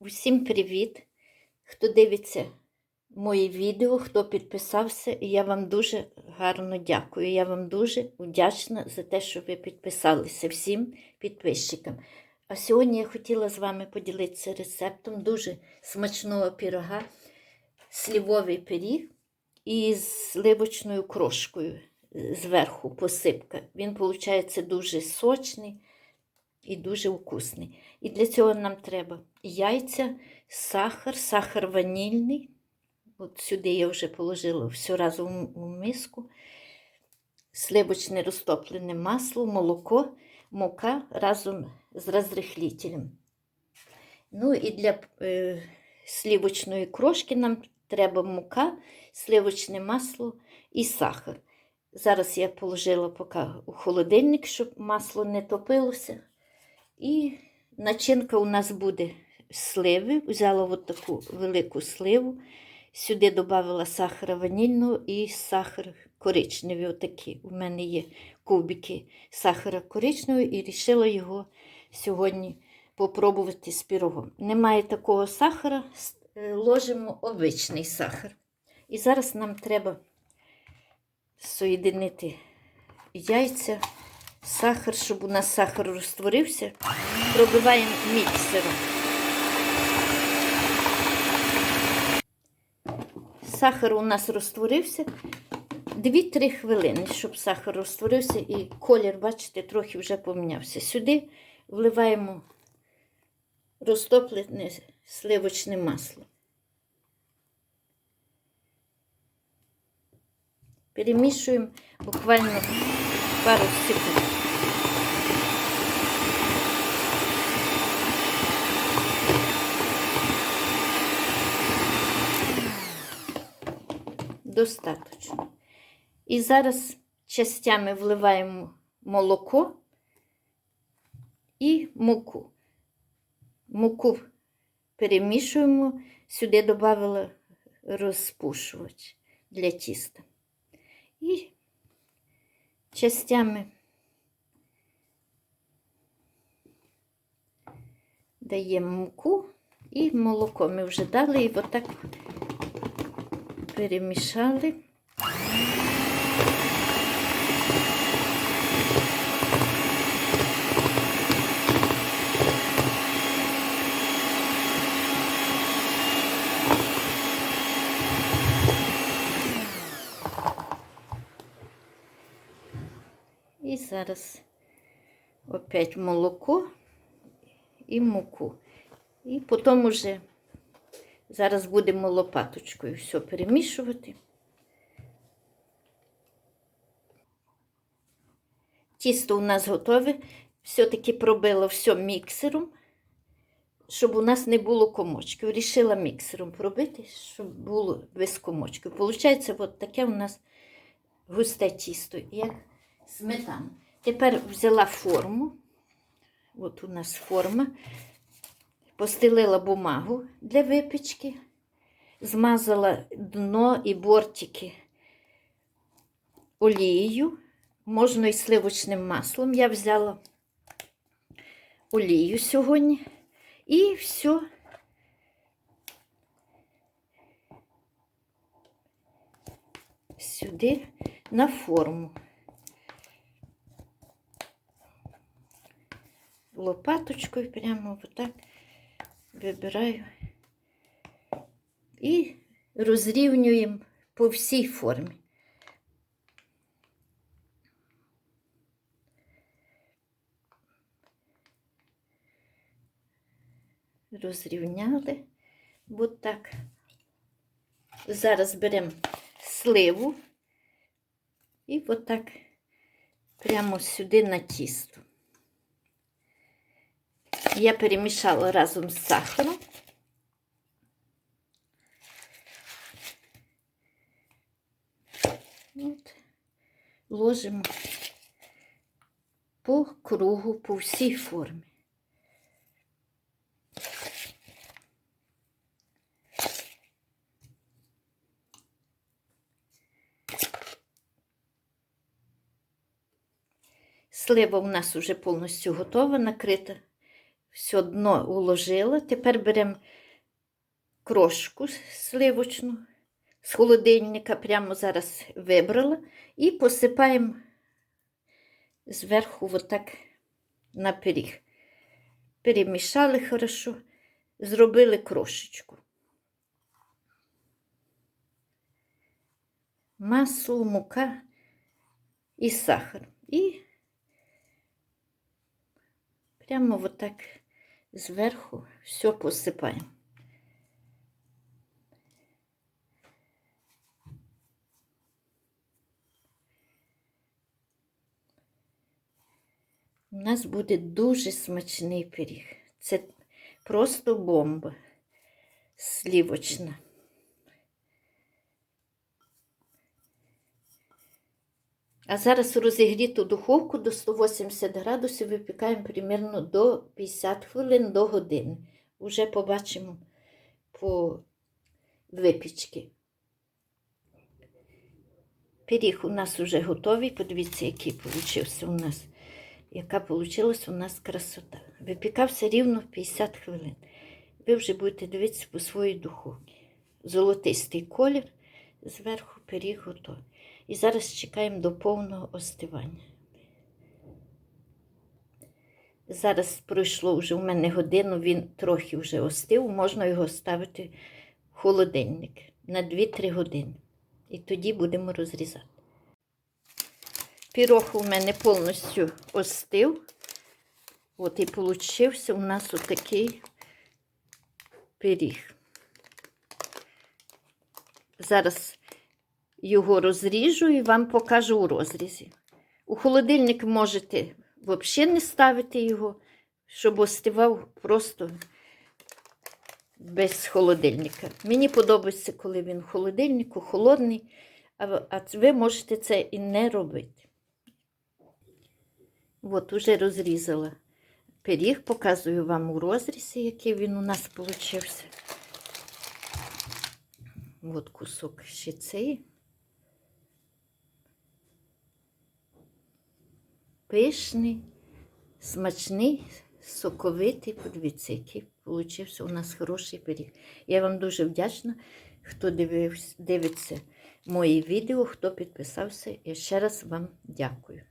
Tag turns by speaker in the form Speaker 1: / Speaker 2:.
Speaker 1: Усім привіт! Хто дивиться мої відео, хто підписався, я вам дуже гарно дякую. Я вам дуже вдячна за те, що ви підписалися всім підписчикам. А сьогодні я хотіла з вами поділитися рецептом дуже смачного пірога, слівовий пиріг із сливочною крошкою зверху посипка. Він, виходить, дуже сочний і дуже вкусний. І для цього нам треба яйця, сахар, сахар ванільний. От сюди я вже положила все разом у миску, сливочне розтоплене масло, молоко, мука разом з розрихлителем. Ну і для е, слівочної крошки нам треба мука, сливочне масло і сахар. Зараз я положила поки у холодильник, щоб масло не топилося. І начинка у нас буде сливи. Взяла от таку велику сливу. Сюди додала сахара ванільного і сахар коричневий. Отакі. У мене є кубики сахара коричневого і вирішила його сьогодні попробувати з пірогом. Немає такого сахара, ложимо обичний сахар. І зараз нам треба соєдинити яйця сахар, щоб у нас сахар розтворився, пробиваємо міксером. Сахар у нас розтворився 2-3 хвилини, щоб сахар розтворився і колір, бачите, трохи вже помінявся. Сюди вливаємо розтоплене сливочне масло. Перемішуємо буквально пару секунд. Достаточно. І зараз частями вливаємо молоко і муку. Муку перемішуємо, сюди додавала розпушувач для тіста. І частями даємо муку і молоко. Ми вже дали і отак перемішали. І зараз опять молоко і муку. І потім уже зараз будемо лопаточкою все перемішувати. Тісто у нас готове. Все-таки пробила все міксером, щоб у нас не було комочків. Рішила міксером пробити, щоб було без комочків. Получається, от таке у нас густе тісто, як сметану. Тепер взяла форму. От у нас форма. Постелила бумагу для випічки, змазала дно і бортики олією, можна і сливочним маслом. Я взяла олію сьогодні і все. Сюди на форму. Лопаточкою прямо отак вибираю і розрівнюємо по всій формі. Розрівняли от так. Зараз беремо сливу і отак прямо сюди на тісто. Я перемішала разом з сахаром. От. Ложимо по кругу, по всій формі. Слива у нас вже повністю готова, накрита все дно уложила. Тепер беремо крошку сливочну з холодильника, прямо зараз вибрала, і посипаємо зверху отак на пиріг. Перемішали хорошо, зробили крошечку. Масло, мука і сахар. І прямо отак зверху все посипаємо. У нас буде дуже смачний пиріг. Це просто бомба слівочна. А зараз розігріту духовку до 180 градусів випікаємо примерно до 50 хвилин до години. Уже побачимо по випічки. Пиріг у нас вже готовий. Подивіться, який получився у нас. Яка вийшла у нас красота. Випікався рівно 50 хвилин. Ви вже будете дивитися по своїй духовці. Золотистий колір, зверху пиріг готовий. І зараз чекаємо до повного остивання. Зараз пройшло вже у мене годину, він трохи вже остив, можна його ставити в холодильник на 2-3 години. І тоді будемо розрізати. Пірог у мене повністю остив. От і получився у нас отакий пиріг. Зараз його розріжу і вам покажу у розрізі. У холодильник можете взагалі не ставити його, щоб остивав просто без холодильника. Мені подобається, коли він в холодильнику холодний, а ви можете це і не робити. От, уже розрізала пиріг, показую вам у розрізі, який він у нас получився. От кусок ще цей. Пишний, смачний, соковитий. Подивіться, який получився у нас хороший пиріг. Я вам дуже вдячна, хто дивився, дивиться мої відео, хто підписався. Я ще раз вам дякую.